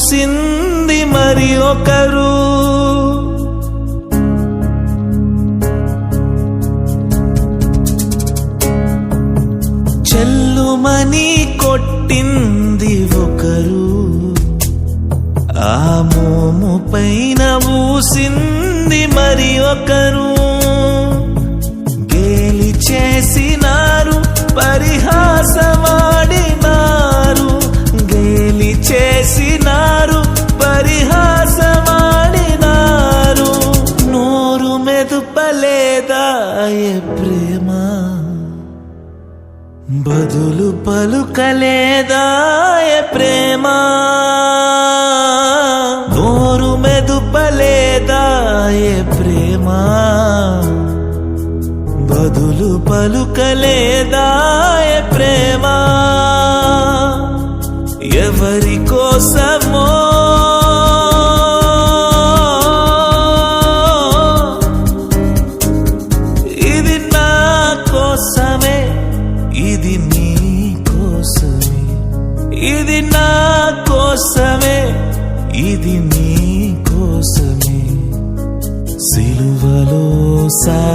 చూసింది మరి ఒకరు. చెల్లుమని కొట్టింది ఒకరు. ఆ మోము పైన ఊసింది మరి ఒకరు. గేలి చేసినారు పరిహాసమాడినారు. గేలి చేసినారు పరిహాసమాడినారు నోరు మెదుపలేదా ఏ ప్రేమ. బదులు పలుకలేదా ఏ ప్రేమ. నోరు మెదుపలేదా ఏ ప్రేమ. బదులు పలుకలేదా ఏ ప్రేమ. ఎవరి కోసమో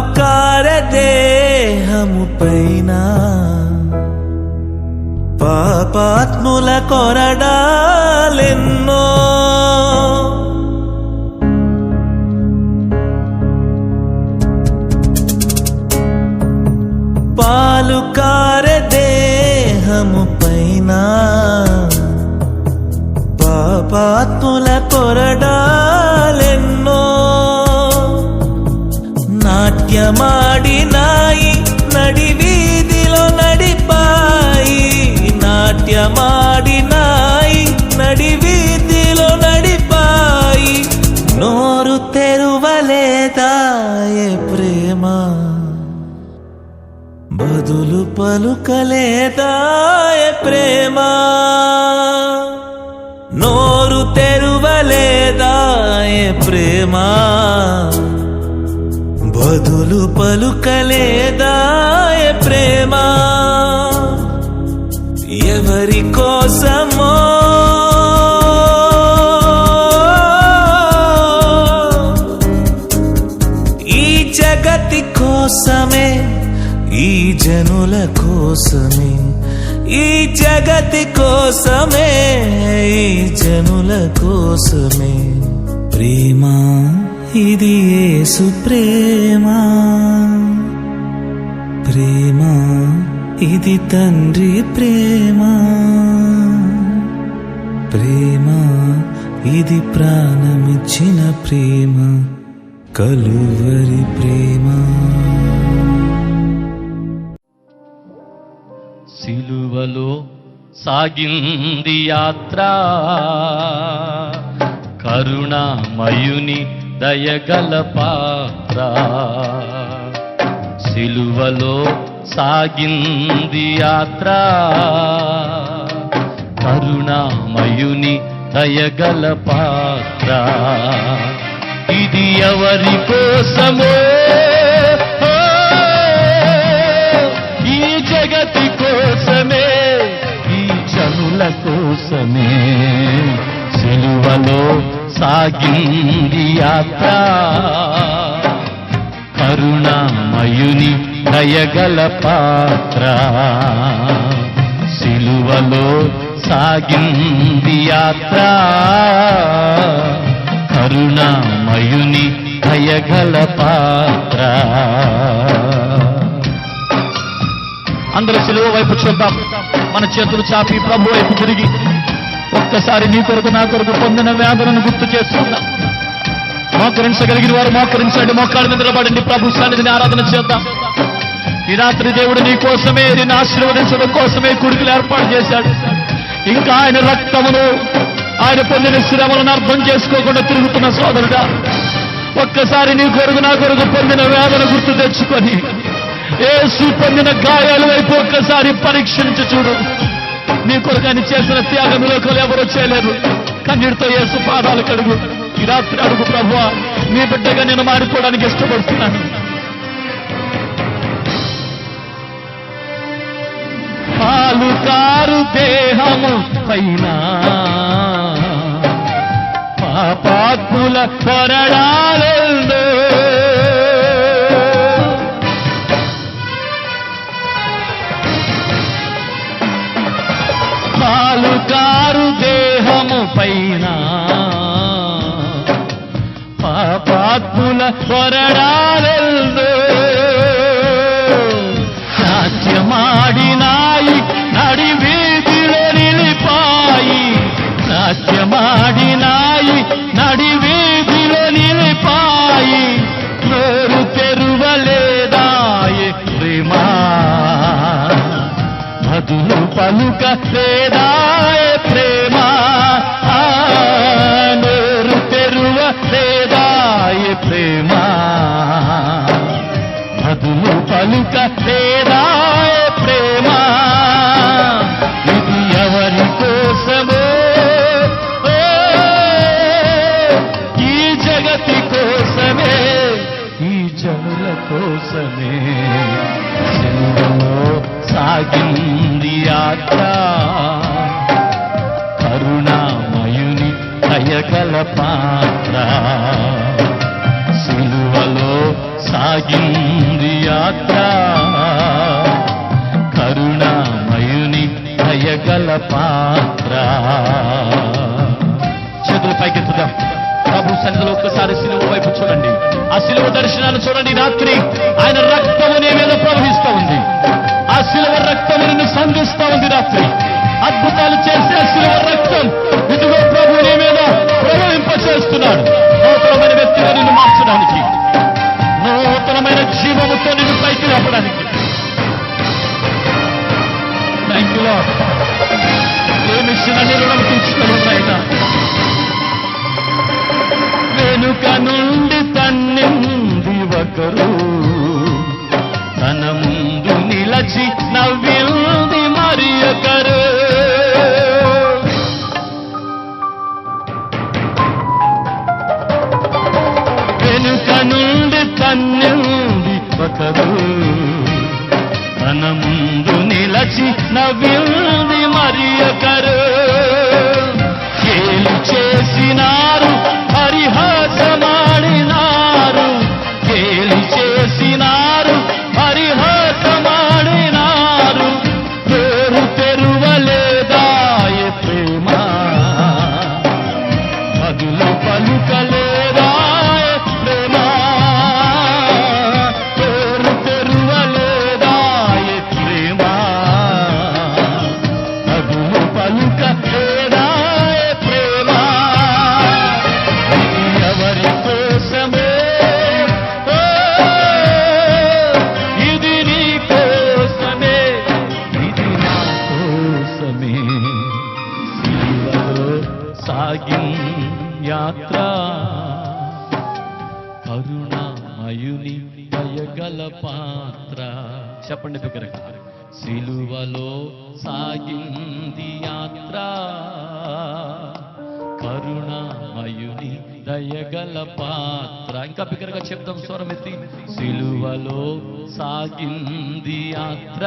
పాలు కారదేహము పైన పాపాత్ముల కొరడాలెన్నో. పాలు కారదేహము పైన పాపాత్ముల కొరడాలెన్నో. నాట్యమాడినాయి నడి వీధిలో నడిపాయి. నాట్యమాడినాయి నడి వీధిలో నడిపాయి. నోరు తెరువలేదాయే ప్రేమ? బదులు పలుకలేదాయ ప్రేమ? నోరు తెరువలేదాయ ప్రేమ? బదులు పలుకలేదాయ ప్రేమ. ఎవరి కోసమో? ఈ జగతి కోసమే ఈ జనుల కోసమే ఈ జగతి కోసమే ఈ జనుల కోసమే. ప్రేమ? ఇది యేసు ప్రేమ. ప్రేమ ఇది తండ్రి ప్రేమ. ప్రేమ ఇది ప్రాణమిచ్చిన ప్రేమ. కలువరి ప్రేమ. సిలువలో సాగింది యాత్ర. కరుణామయుని దయగల పాత్ర సిలువలో సాగింది యాత్ర. కరుణామయుని దయగల పాత్ర ఇది ఎవరి కోసమో? ఈ జగతి కోసమే ఈ చనుల కోసమే. సిలువలో సాగింది యాత్ర. కరుణామయుని దయగల పాత్ర. సిలువలో సాగింది యాత్ర. కరుణామయుని దయగల పాత్ర. అందరూ సిలువ వైపు చూద్దాం. మన చేతులు చాపి ప్రభు వైపు తిరిగి. ఒక్కసారి నీ కొరకు నా కొరకు పొందిన వేదనను గుర్తు చేస్తున్నాం. మోకరించగలిగిన వారు మోకరించండి. మోకాళ్ళ మీద నిలబడండి. ప్రభు సన్నిధిని ఆరాధన చేద్దాం. ఈ రాత్రి దేవుడు నీ కోసమే నిన్ను ఆశీర్వదించడం కోసమే కుడికలు ఏర్పాటు చేశాడు. ఇంకా ఆయన రక్తమును ఆయన పొందిన శ్రమలను అర్థం చేసుకోకుండా తిరుగుతున్న సోదరుడా ఒక్కసారి నీ కొరకు నా కొరకు పొందిన వేదన గుర్తు తెచ్చుకొని ఏసు పొందిన గాయాల వైపు ఒక్కసారి పరీక్షించి చూడు. నీ కొరకు చేసిన త్యాగం లోకలు ఎవరూ చేయలేరు కన్నీటితో ఏసు పాదాలు కడుగు. ఈ రాత్రి అడుగు ప్రభు నీ బిడ్డగా నేను మారిపోవడానికి ఇష్టపడుతున్నాను. పాలు కారు దేహము పైన పాపాత్ముల కొరడాలలో దేహము పైన పాపాత్ముల కొరడాలలో సాగింది యాత్ర. కరుణామయుని దయగల పాత్ర. సిలువలో సాగింది యాత్ర. కరుణామయుని దయగల పాత్ర. చేతులు పైకెత్తుదాం. ప్రభు సన్నిధిలో ఒక్కసారి సిలువ వైపు చూడండి. ఆ సిలువ దర్శనాన్ని చూడండి రాత్రి. ఆయన రక్తము తన ముందు నిలచి నవ్వింది మరి ఒకరు. కేలు చేసినారు? పరిహాసమాడినారు. కేలు చేసినారు? పరిహాసమాడినారు. పేరు తెరువలేదాయ ప్రేమ? పదులు పలుకలే యాత్ర. కరుణామయుని దయగల పాత్ర. చెప్పండి బిగ్గరగా సిలువలో సాగింది యాత్ర. కరుణామయుని దయగల పాత్ర. ఇంకా బిగ్గరగా చెప్దాం స్వరమెత్తి సిలువలో సాగింది యాత్ర.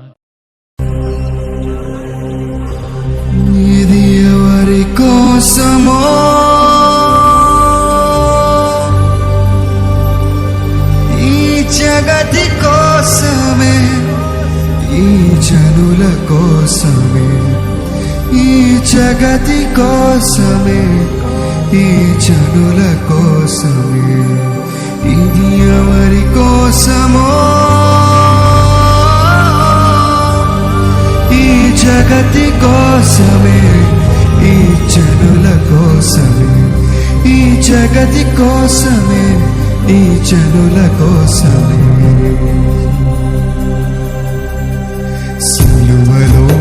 జగతి కోసమే ఈ జనుల కోసమే. ఇది ఎవరి కోసమో? ఈ జగతి కోసమే ఈ జనుల కోసమే. ఈ జగతి కోసమే ఈ జనుల కోసమే. సిలువలో